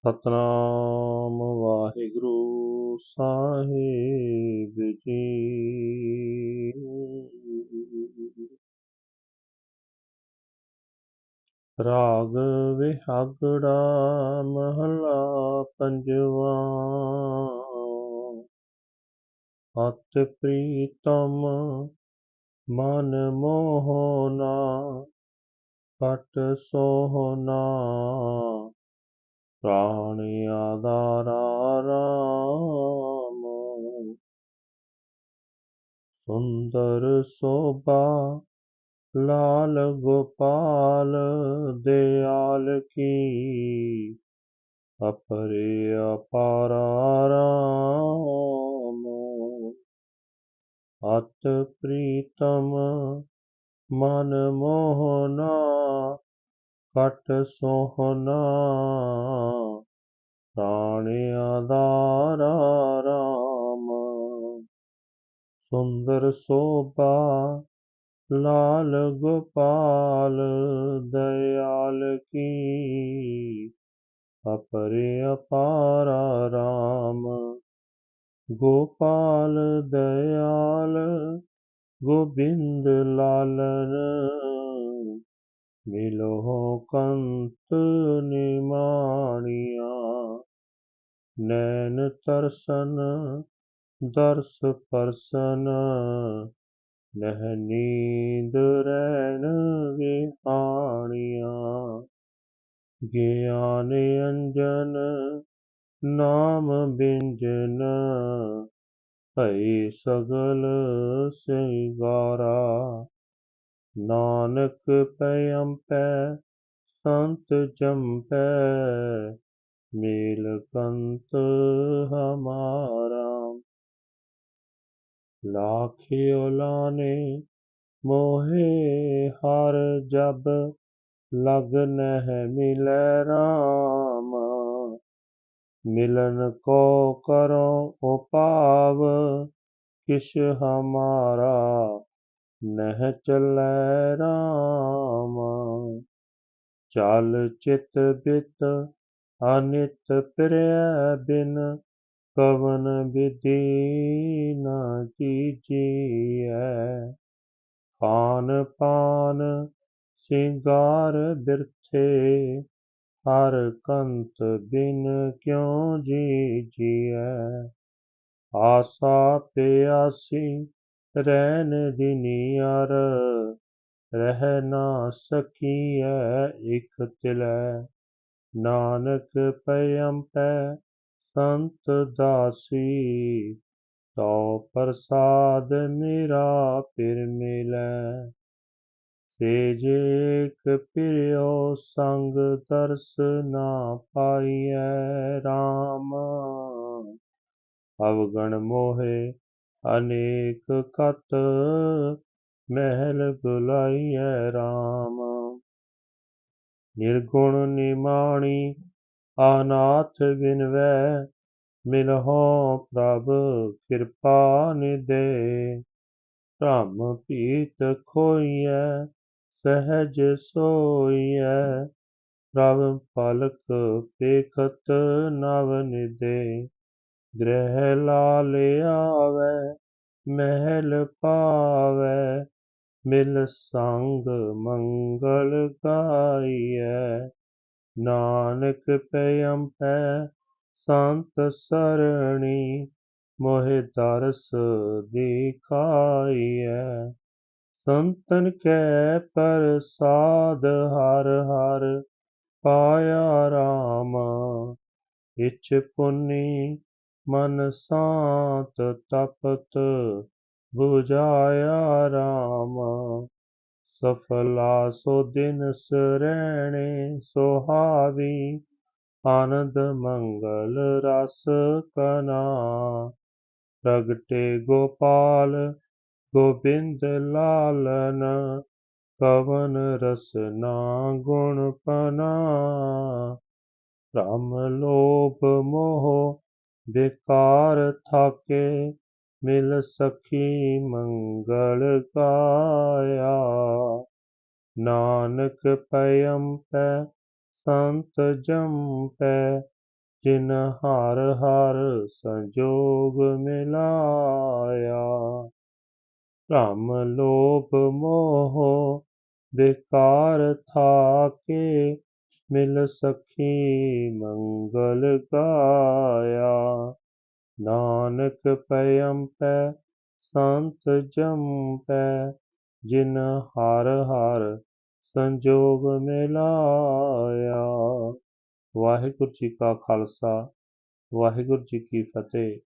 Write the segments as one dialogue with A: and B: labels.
A: ਸਤਨਾਮ ਵਾਹਿਗੁਰੂ ਸਾਹਿਬ ਜੀ। ਰਾਗ ਵਿਹਾਗੜਾ ਮਹਲਾ ਪੰਜਵਾ। ਅਤ ਪ੍ਰੀਤਮ ਮਨ ਮੋਹਨਾ ਪਟ ਸੋਹਨਾ। ਪ੍ਰਾਣ ਆਧਾਰਾ ਰਾਮ। ਸੁੰਦਰ ਸੋਭਾ ਲਾਲ ਗੋਪਾਲ ਦਿਆਲ ਕੀ। ਅਪਰੇ ਅਪਾਰਾ ਰਾਮ। ਅਤ ਪ੍ਰੀਤਮ ਮਨ ਮੋਹਨਾ ਕਟ ਸੋਹਣਾ ਪ੍ਰਾਣ ਆਧਾਰਾ ਰਾਮ। ਸੁੰਦਰ ਸੋਭਾ, ਲਾਲ ਗੋਪਾਲ, ਦਇਆਲ ਕੀ, ਅਪਰੇ ਅਪਾਰਾ ਰਾਮ। ਗੋਪਾਲ, ਦਇਆਲ, ਗੋਬਿੰਦ ਲਾਲਨ ਮਿਲੋ ਕੰਤ ਨਿਮਾਣੀਆਂ, ਨੈਣ ਤਰਸਨ ਦਰਸ ਪਰਸਨ, ਨਹਿ ਨੀਂਦ ਰਹਿਣ ਵਿਹਾਣੀਆਂ, ਗਿਆਨ ਅੰਜਨ ਨਾਮ ਬਿੰਜਨ, ਭਈ ਸਗਲ ਸਿੰਗਾਰਾ नानक पयम्पै संत जम्पै मेल कंत हमारा। लाखियो लाने मोहे हर जब लगन है मिल राम। मिलन को करो उपाव किस हमारा। ਨਹਿ ਚੱਲੈ ਰਾਮ, ਚਲ ਚਿਤ ਬਿਤ ਅਨਿਤ ਪ੍ਰਿਆ ਬਿਨ ਕਵਨ ਵਿਧੀ ਨ ਕੀਜੀਐ ਖਾਨ ਪਾਨ ਸਿੰਗਾਰ ਬਿਰਥੇ, ਹਰ ਕੰਤ ਬਿਨ ਕਿਉ ਜੀਜੀਐ। ਆਸਾ ਪਿਆਸੀ ਰਹਿਨ ਦਿਨੀਅਰ ਰਹਿ ਨਾ ਸਕੀਐ ਇਕ ਤਿਲੈ। ਨਾਨਕ ਪਯੰਪੈ ਸੰਤ ਦਾਸੀ, ਤਉ ਪ੍ਰਸਾਦ ਮੇਰਾ ਫਿਰ ਮਿਲੈ। ਸੇਜੇਕ ਪਿਰਿਓ ਸੰਗ ਦਰਸ ਨਾ ਪਾਈਐ RAM ਅਵਗਣ ਮੋਹੇ ਅਨੇਕ ਕਤ ਮਹਿਲ ਬੁਲਾਈਐ RAM ਨਿਰਗੁਣ ਨਿਮਾਣੀ ਆਨਾਥ ਬਿਨਵੈ, ਮਿਲਹੁ ਪ੍ਰਭ ਕਿਰਪਾ ਨਿਦੇ ਭ੍ਰਮ ਪੀਤ ਖੋਈਐ, ਸਹਿਜ ਸੋਈਐ, ਪ੍ਰਭ ਪਲਕ ਪੇਖਤ ਨਵ ਨਿਦੇ ਗ੍ਰਹਿ ਲਾਲ ਆਵੈ, ਮਹਿਲ ਪਾਵੈ ਮਿਲ ਸੰਗ ਮੰਗਲ ਗਾਈਐ। ਨਾਨਕ ਪਇੰਪੈ ਸੰਤ ਸਰਣੀ, ਮੋਹਿ ਦਰਸ ਦਿਖਾਈਐ। ਸੰਤਨ ਕੈ ਪ੍ਰਸਾਦ ਹਰ ਹਰ, ਪਾਇਆ RAM ਇਚ ਪੁੰਨੀ ਮਨ ਸ਼ਾਂਤ ਤਪਤ 부ਝਾਇਆ RAM ਸਫਲਾ ਸੋ ਦਿਨ ਸਰੈਣੇ, ਸੁਹਾਵੀ ਆਨੰਦ ਮੰਗਲ ਰਸ ਕਨਾ। ਪ੍ਰਗਟੇ ਗੋਪਾਲ, ਗੋਬਿੰਦ ਲਾਲਨ ਕਵਨ ਰਸਨਾ ਗੁਣ ਪਨਾ। ਭ੍ਰਮ ਲੋਭ ਮੋਹ बेकार थाके मिल सखी मंगल गाया नानक पयम पै, संत जम पै, जिन हर हर संजोग मिलाया। राम लोभ मोह, बेकार थाके ਥਾਕੇ ਮਿਲ ਸਖੀ ਮੰਗਲ ਗਾਇਆ ਨਾਨਕ ਪਇਮ ਪੈ ਸੰਤ ਜੰਪੈ ਜਿਨ ਹਰ ਹਰ ਸੰਜੋਗ ਮਿਲਾਇਆ ਵਾਹਿਗੁਰੂ ਜੀ ਕਾ ਖਾਲਸਾ ਵਾਹਿਗੁਰੂ ਜੀ ਕੀ ਫਤਿਹ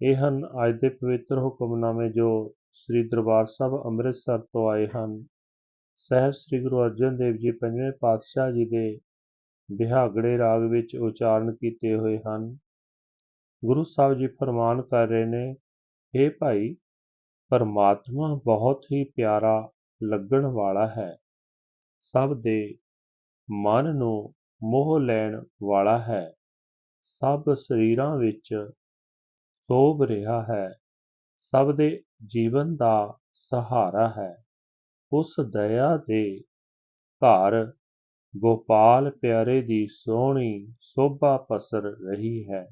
A: ਇਹ ਹਨ ਅੱਜ ਦੇ ਪਵਿੱਤਰ ਹੁਕਮਨਾਮੇ ਜੋ ਸ੍ਰੀ ਦਰਬਾਰ ਸਾਹਿਬ ਅੰਮ੍ਰਿਤਸਰ ਤੋਂ ਆਏ ਹਨ ਸਾਹਿਬ ਸ੍ਰੀ ਗੁਰੂ ਅਰਜਨ ਦੇਵ ਜੀ ਪੰਜਵੇਂ ਪਾਤਸ਼ਾਹ ਜੀ ਦੇ ਵਿਹਾਗੜੇ ਰਾਗ ਵਿੱਚ ਉਚਾਰਨ ਕੀਤੇ ਹੋਏ ਹਨ। ਗੁਰੂ ਸਾਹਿਬ ਜੀ ਫਰਮਾਨ ਕਰ ਰਹੇ ਨੇ ਇਹ ਭਾਈ, ਪਰਮਾਤਮਾ ਬਹੁਤ ਹੀ ਪਿਆਰਾ ਲੱਗਣ ਵਾਲਾ ਹੈ। ਸਭ ਦੇ ਮਨ ਨੂੰ ਮੋਹ ਲੈਣ ਵਾਲਾ ਹੈ। ਸਭ ਸਰੀਰਾਂ ਵਿੱਚ ਸੋਭ ਰਿਹਾ ਹੈ। ਸਭ ਦੇ ਜੀਵਨ ਦਾ ਸਹਾਰਾ ਹੈ। ਉਸ ਦਇਆ ਦੇ ਘਰ ਗੋਪਾਲ ਪਿਆਰੇ ਦੀ ਸੋਹਣੀ ਸੋਭਾ ਪਸਰ ਰਹੀ ਹੈ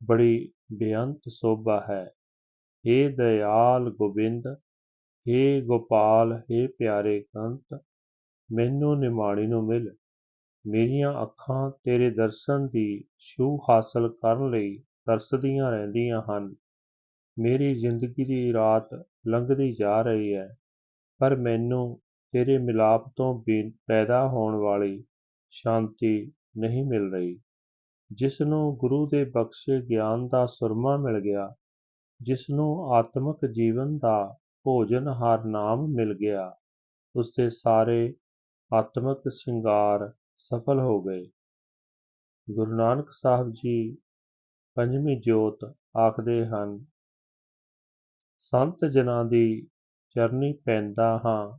A: ਬੜੀ ਬੇਅੰਤ ਸੋਭਾ ਹੈ हे ਦਇਆਲ ਗੋਬਿੰਦ हे ਗੋਪਾਲ हे ਪਿਆਰੇ ਕੰਤ ਮੈਨੂੰ ਨਿਮਾਣੀ ਨੂੰ ਮਿਲ ਮੇਰੀਆਂ ਅੱਖਾਂ ਤੇਰੇ ਦਰਸ਼ਨ ਦੀ ਛੂ ਹਾਸਲ ਕਰਨ ਲਈ ਤਰਸਦੀਆਂ ਰਹਿੰਦੀਆਂ ਹਨ ਮੇਰੀ ਜ਼ਿੰਦਗੀ ਦੀ ਰਾਤ ਲੰਘਦੀ ਜਾ ਰਹੀ ਹੈ ਪਰ ਮੈਨੂੰ ਤੇਰੇ ਮਿਲਾਪ ਤੋਂ ਪੈਦਾ ਹੋਣ ਵਾਲੀ ਸ਼ਾਂਤੀ ਨਹੀਂ ਮਿਲ ਰਹੀ। ਜਿਸ ਨੂੰ ਗੁਰੂ ਦੇ ਬਖਸ਼ੇ ਗਿਆਨ ਦਾ ਸੁਰਮਾ ਮਿਲ ਗਿਆ ਜਿਸ ਨੂੰ ਆਤਮਿਕ ਜੀਵਨ ਦਾ ਭੋਜਨ ਹਰ ਨਾਮ ਮਿਲ ਗਿਆ ਉਸ ਦੇ ਸਾਰੇ ਆਤਮਿਕ ਸ਼ਿੰਗਾਰ ਸਫਲ ਹੋ ਗਏ। ਗੁਰੂ ਨਾਨਕ ਸਾਹਿਬ ਜੀ ਪੰਜਵੀਂ ਜੋਤ ਆਖਦੇ ਹਨ, ਸੰਤ ਜਨਾਂ ਦੀ ਚਰਨੀ ਪੈਂਦਾ ਹਾਂ।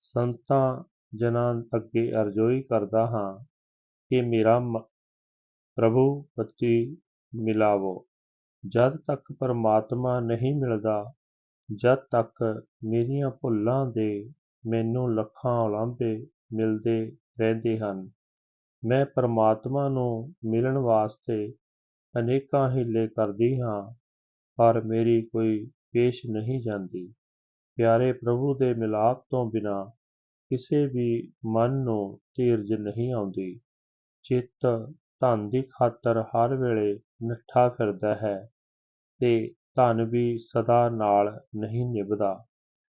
A: ਸੰਤਾਂ ਜਨਾਂ ਅੱਗੇ ਅਰਜ਼ੋਈ ਕਰਦਾ ਹਾਂ ਕਿ ਮੇਰਾ ਪ੍ਰਭੂ ਪਤੀ ਮਿਲਾਵੋ। ਜਦ ਤੱਕ ਪਰਮਾਤਮਾ ਨਹੀਂ ਮਿਲਦਾ, ਜਦ ਤੱਕ ਮੇਰੀਆਂ ਭੁੱਲਾਂ ਦੇ ਮੈਨੂੰ ਲੱਖਾਂ ਉਲਾਂਭੇ ਮਿਲਦੇ ਰਹਿੰਦੇ ਹਨ, ਮੈਂ ਪਰਮਾਤਮਾ ਨੂੰ ਮਿਲਣ ਵਾਸਤੇ ਅਨੇਕਾਂ ਹੀਲੇ ਕਰਦੀ ਹਾਂ, ਪਰ ਮੇਰੀ ਕੋਈ ਪੇਸ਼ ਨਹੀਂ ਜਾਂਦੀ। ਪਿਆਰੇ ਪ੍ਰਭੂ ਦੇ ਮਿਲਾਪ ਤੋਂ ਬਿਨਾਂ ਕਿਸੇ ਵੀ ਮਨ ਨੂੰ ਧੀਰਜ ਨਹੀਂ ਆਉਂਦੀ। ਚਿੱਤ ਧਨ ਦੀ ਖਾਤਰ ਹਰ ਵੇਲੇ ਨੱਠਾ ਫਿਰਦਾ ਹੈ ਤੇ ਧਨ ਵੀ ਸਦਾ ਨਾਲ ਨਹੀਂ ਨਿਭਦਾ।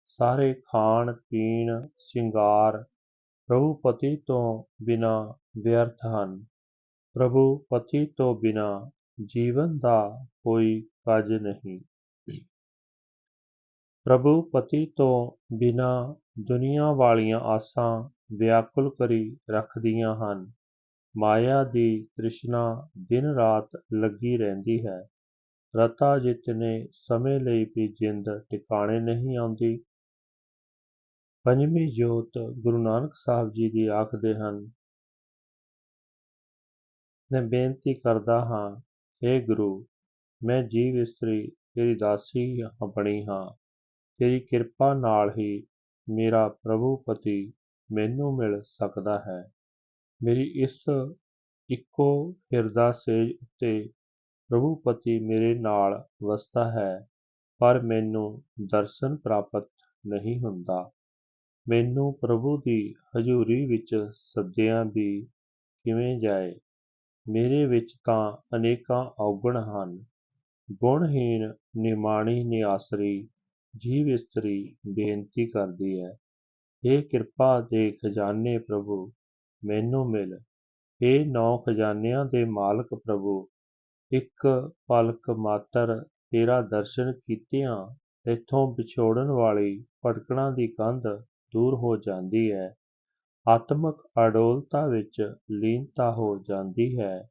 A: ਸਾਰੇ ਖਾਣ, ਪੀਣ, ਸ਼ਿੰਗਾਰ ਪ੍ਰਭੂ ਪਤੀ ਤੋਂ ਬਿਨਾਂ ਵਿਅਰਥ ਹਨ। ਪ੍ਰਭੂ ਪਤੀ ਤੋਂ ਬਿਨਾਂ ਜੀਵਨ ਦਾ ਕੋਈ ਕਾਜ ਨਹੀਂ। ਪ੍ਰਭੂ ਪਤੀ ਤੋਂ ਬਿਨਾਂ ਦੁਨੀਆ ਵਾਲੀਆਂ ਆਸਾਂ ਵਿਆਕੁਲ ਕਰੀ ਰੱਖਦੀਆਂ ਹਨ। ਮਾਇਆ ਦੀ ਤ੍ਰਿਸ਼ਨਾ ਦਿਨ ਰਾਤ ਲੱਗੀ ਰਹਿੰਦੀ ਹੈ। ਰਤਾ ਜਿਤਨੇ ਸਮੇਂ ਲਈ ਵੀ ਜਿੰਦ ਟਿਕਾਣੇ ਨਹੀਂ ਆਉਂਦੀ। ਪੰਜਵੀਂ ਜੋਤ ਗੁਰੂ ਨਾਨਕ ਸਾਹਿਬ ਜੀ ਦੀ ਆਖਦੇ ਹਨ, ਮੈਂ ਬੇਨਤੀ ਕਰਦਾ ਹਾਂ हे ਗੁਰੂ, ਮੈਂ ਜੀਵ ਇਸਤਰੀ ਤੇਰੀ ਦਾਸੀ ਬਣੀ ਹਾਂ। ਤੇਰੀ ਕਿਰਪਾ ਨਾਲ ਹੀ ਮੇਰਾ ਪ੍ਰਭੂ ਪਤੀ ਮੈਨੂੰ ਮਿਲ ਸਕਦਾ ਹੈ। ਮੇਰੀ ਇਸ ਇੱਕੋ ਹਿਰਦਾ ਸੇਜ ਉੱਤੇ ਪ੍ਰਭੂ ਪਤੀ ਮੇਰੇ ਨਾਲ ਵਸਦਾ ਹੈ, ਪਰ ਮੈਨੂੰ ਦਰਸ਼ਨ ਪ੍ਰਾਪਤ ਨਹੀਂ ਹੁੰਦਾ। ਮੈਨੂੰ ਪ੍ਰਭੂ ਦੀ ਹਜ਼ੂਰੀ ਵਿੱਚ ਸੱਦਿਆਂ ਵੀ ਕਿਵੇਂ ਜਾਏ? ਮੇਰੇ ਵਿੱਚ ਤਾਂ ਅਨੇਕਾਂ ਔਗਣ ਹਨ। ਗੁਣਹੀਣ ਨਿਮਾਣੀ ਨਿਆਸਰੀ ਜੀਵ ਇਸਤਰੀ ਬੇਨਤੀ ਕਰਦੀ ਹੈ हे ਕਿਰਪਾ ਦੇ ਖਜ਼ਾਨੇ ਪ੍ਰਭੂ, ਮੈਨੂੰ ਮਿਲ। हे ਨੌ ਖਜ਼ਾਨਿਆਂ ਦੇ ਮਾਲਕ ਪ੍ਰਭੂ, ਇੱਕ ਪਲਕ ਮਾਤਰ ਤੇਰਾ ਦਰਸ਼ਨ ਕੀਤਿਆਂ, ਇੱਥੋਂ ਵਿਛੋੜਨ ਵਾਲੀ ਭਟਕਣਾ ਦੀ ਕੰਧ ਦੂਰ ਹੋ ਜਾਂਦੀ ਹੈ। ਆਤਮਕ ਅਡੋਲਤਾ ਵਿੱਚ ਲੀਨਤਾ ਹੋ ਜਾਂਦੀ ਹੈ।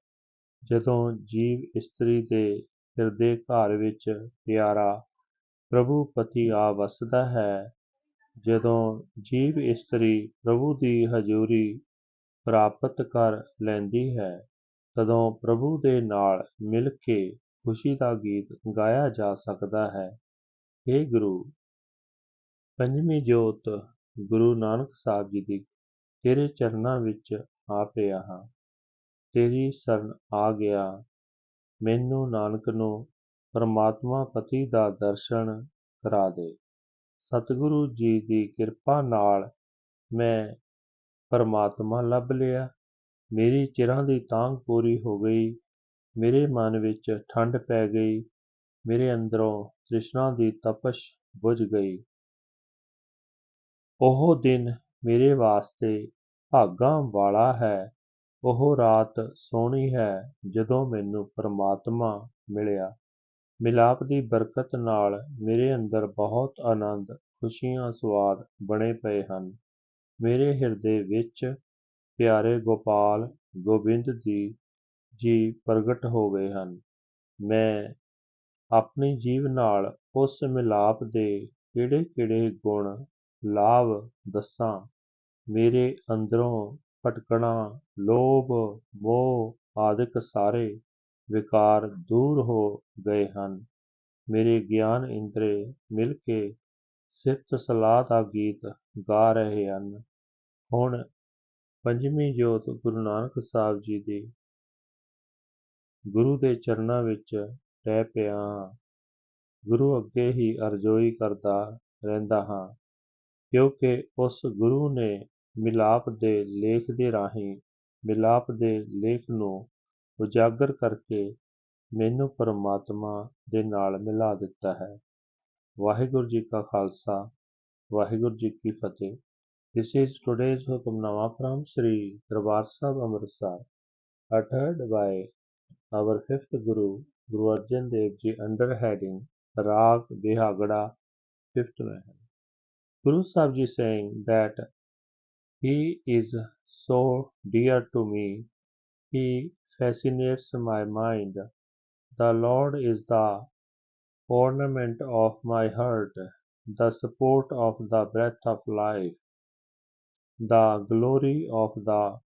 A: ਜਦੋਂ ਜੀਵ ਇਸਤਰੀ ਦੇ ਹਿਰਦੇ ਘਰ ਵਿੱਚ ਪਿਆਰਾ ਪ੍ਰਭੂਪਤੀ ਆ ਵਸਦਾ ਹੈ। ਜਦੋਂ ਜੀਵ ਇਸਤਰੀ ਪ੍ਰਭੂ ਦੀ ਹਜ਼ੂਰੀ ਪ੍ਰਾਪਤ ਕਰ ਲੈਂਦੀ ਹੈ, ਤਦੋਂ ਪ੍ਰਭੂ ਦੇ ਨਾਲ ਮਿਲ ਕੇ ਖੁਸ਼ੀ ਦਾ ਗੀਤ ਗਾਇਆ ਜਾ ਸਕਦਾ ਹੈ। हे ਗੁਰੂ, ਪੰਜਵੀਂ ਜੋਤ ਗੁਰੂ ਨਾਨਕ ਸਾਹਿਬ ਜੀ ਦੀ ਤੇਰੇ ਚਰਨਾਂ ਵਿੱਚ ਆ ਪਿਆ ਹਾਂ। ਤੇਰੀ ਸ਼ਰਨ ਆ ਗਿਆ। ਮੈਨੂੰ ਨਾਨਕ ਨੂੰ ਪਰਮਾਤਮਾ ਪਤੀ ਦਾ ਦਰਸ਼ਨ ਕਰਾ ਦੇ। ਸਤਿਗੁਰੂ ਜੀ ਦੀ ਕਿਰਪਾ ਨਾਲ ਮੈਂ ਪਰਮਾਤਮਾ ਲੱਭ ਲਿਆ। ਮੇਰੀ ਚਿਰਾਂ ਦੀ ਤਾਂਘ ਪੂਰੀ ਹੋ ਗਈ। ਮੇਰੇ ਮਨ ਵਿੱਚ ਠੰਡ ਪੈ ਗਈ। ਮੇਰੇ ਅੰਦਰੋਂ ਤ੍ਰਿਸ਼ਨਾ ਦੀ ਤਪਸ਼ ਬੁਝ ਗਈ। ਉਹ ਦਿਨ ਮੇਰੇ ਵਾਸਤੇ ਭਾਗਾਂ ਵਾਲਾ ਹੈ। ਉਹ ਰਾਤ ਸੋਹਣੀ ਹੈ ਜਦੋਂ ਮੈਨੂੰ ਪਰਮਾਤਮਾ ਮਿਲਿਆ। ਮਿਲਾਪ ਦੀ ਬਰਕਤ ਨਾਲ ਮੇਰੇ ਅੰਦਰ ਬਹੁਤ ਆਨੰਦ, ਖੁਸ਼ੀਆਂ ਸਵਾਦ ਬਣੇ ਪਏ ਹਨ। ਮੇਰੇ ਹਿਰਦੇ ਵਿੱਚ ਪਿਆਰੇ ਗੋਪਾਲ ਗੋਬਿੰਦ ਦੀ ਜੀ ਪ੍ਰਗਟ ਹੋ ਗਏ ਹਨ। ਮੈਂ ਆਪਣੀ ਜੀਵ ਨਾਲ ਉਸ ਮਿਲਾਪ ਦੇ ਕਿਹੜੇ ਕਿਹੜੇ ਗੁਣ, ਲਾਭ ਦੱਸਾਂ? ਮੇਰੇ ਅੰਦਰੋਂ ਭਟਕਣਾ, ਲੋਭ, ਮੋਹ ਆਦਿਕ ਸਾਰੇ ਵਿਕਾਰ ਦੂਰ ਹੋ ਗਏ ਹਨ। ਮੇਰੇ ਗਿਆਨ ਇੰਦਰੇ ਮਿਲ ਕੇ ਸਿਫਤ ਸਲਾਹ ਦਾ ਗੀਤ ਗਾ ਰਹੇ ਹਨ। ਹੁਣ ਪੰਜਵੀਂ ਜੋਤ ਗੁਰੂ ਨਾਨਕ ਸਾਹਿਬ ਜੀ ਦੀ ਗੁਰੂ ਦੇ ਚਰਨਾਂ ਵਿੱਚ ਰਹਿ ਪਿਆ ਹਾਂ। ਗੁਰੂ ਅੱਗੇ ਹੀ ਅਰਜ਼ੋਈ ਕਰਦਾ ਰਹਿੰਦਾ ਹਾਂ, ਕਿਉਂਕਿ ਉਸ ਗੁਰੂ ਨੇ ਮਿਲਾਪ ਦੇ ਲੇਖ ਦੇ ਰਾਹੀਂ, ਮਿਲਾਪ ਦੇ ਲੇਖ ਨੂੰ ਉਜਾਗਰ ਕਰਕੇ ਮੈਨੂੰ ਪਰਮਾਤਮਾ ਦੇ ਨਾਲ ਮਿਲਾ ਦਿੱਤਾ ਹੈ ਵਾਹਿਗੁਰੂ ਜੀ ਕਾ ਖਾਲਸਾ ਵਾਹਿਗੁਰੂ ਜੀ ਕੀ ਫਤਿਹ This is today's Hukamnama from Sri Darbar Sahib Amritsar, uttered by our fifth Guru, Guru Arjan Dev Ji, under heading Rag Bihagada, fifth Mahal. Guru Sahib Ji saying that he is so dear to me, he fascinates my mind. The Lord is the ornament of my heart, the support of the breath of life, the glory of the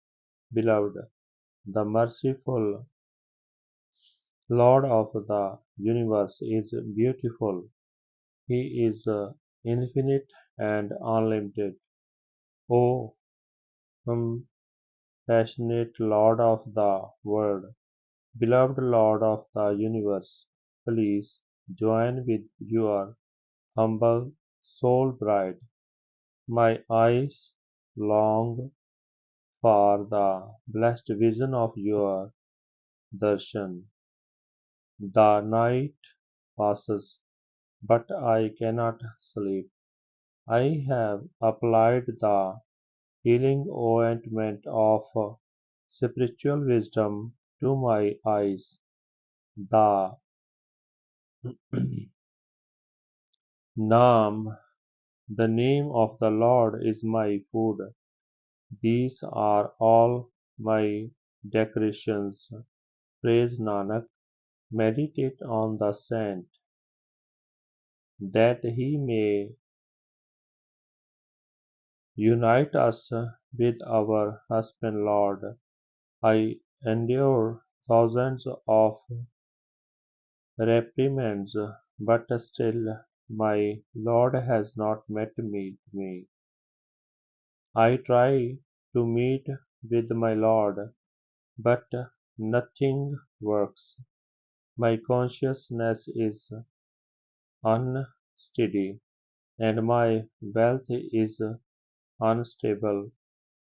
A: beloved, the merciful Lord of the universe is beautiful. He is infinite and unlimited. Oh, o compassionate Lord of the world, beloved Lord of the universe, please join with your humble soul bride. My eyes long for the blessed vision of your darshan. The night passes, but I cannot sleep. I have applied the healing ointment of uh, spiritual wisdom to my eyes. The Naam, the name of the Lord is my food. These are all my decorations. Praise Nanak, meditate on the saint, that he may unite us with our husband Lord. I endure thousands of reprimands, but still my Lord has not met me. I try to meet with my Lord, but nothing works. My consciousness is unsteady, and my wealth is unstable.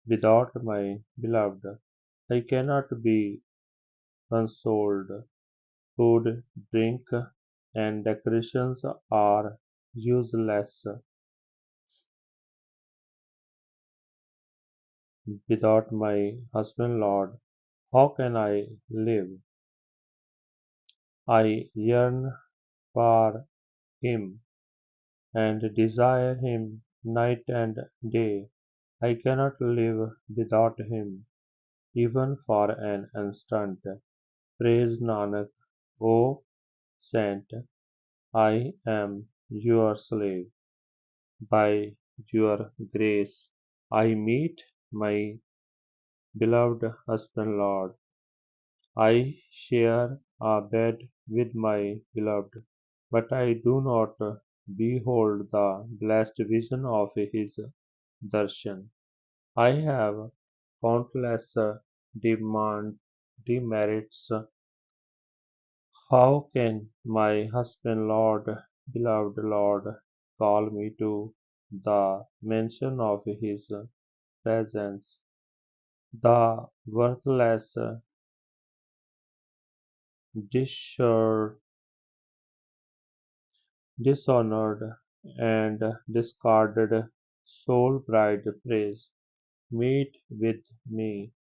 A: Without my beloved, I cannot be consoled. Food, drink, and decorations are useless. Without my husband, Lord, how can I live? I yearn for him and desire him night and day. I cannot live without him, even for an instant. Praise Nanak, O Saint, I am your slave. By your grace, I meet my beloved husband, Lord. I share a bed with my beloved, but I do not behold the blessed vision of his darshan. I have countless demand, demerits. How can my husband, Lord, beloved Lord, call me to the mention of his presence? The worthless, disheveled, dishonored, and discarded soul bride prays, Meet with me,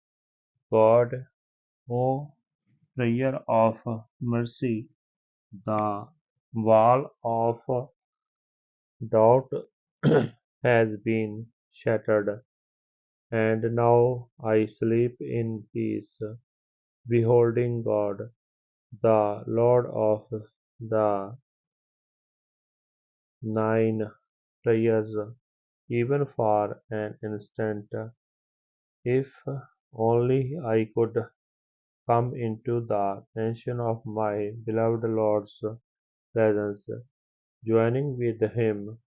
A: God, O prayer of mercy. The wall of doubt has been shattered, and now I sleep in peace, beholding God, the Lord of the nine prayers, even for an instant. If only I could come into the mansion of my beloved Lord's presence, joining with him,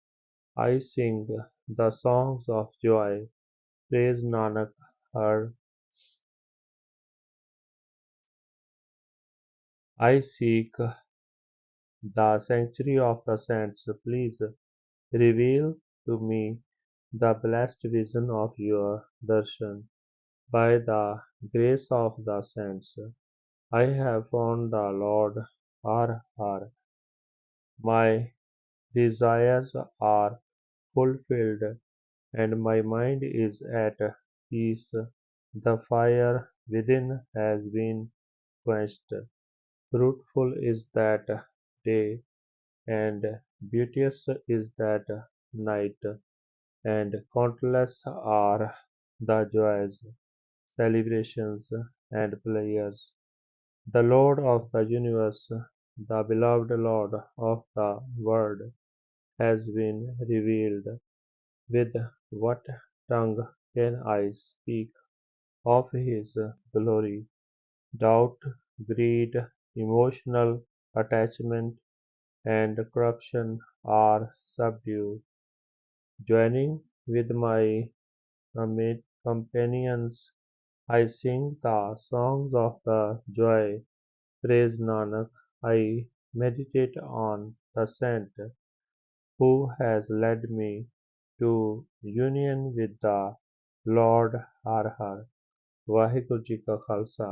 A: I sing the songs of joy. Praise Nanak Har. I seek the sanctuary of the saints. Please reveal to me the blessed vision of your darshan. By the grace of the saints, I have found the Lord Har Har. My desires are fulfilled, and my mind is at peace. The fire within has been quenched. Fruitful is that day, and beauteous is that night, and countless are the joys, celebrations, and pleasures. The Lord of the universe, the beloved Lord of the world, has been revealed. With what tongue can I speak of his glory? Doubt, greed, emotional attachment, and corruption are subdued. Joining with my companions, I sing the songs of the joy. Praise Nanak. I meditate on the saint who has led me to union with the Lord Har Har. Waheguru ji ਕਾ ਖਾਲਸਾ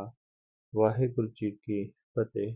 A: ਵਾਹਿਗੁਰੂ ਜੀ ਕੀ ਫਤਿਹ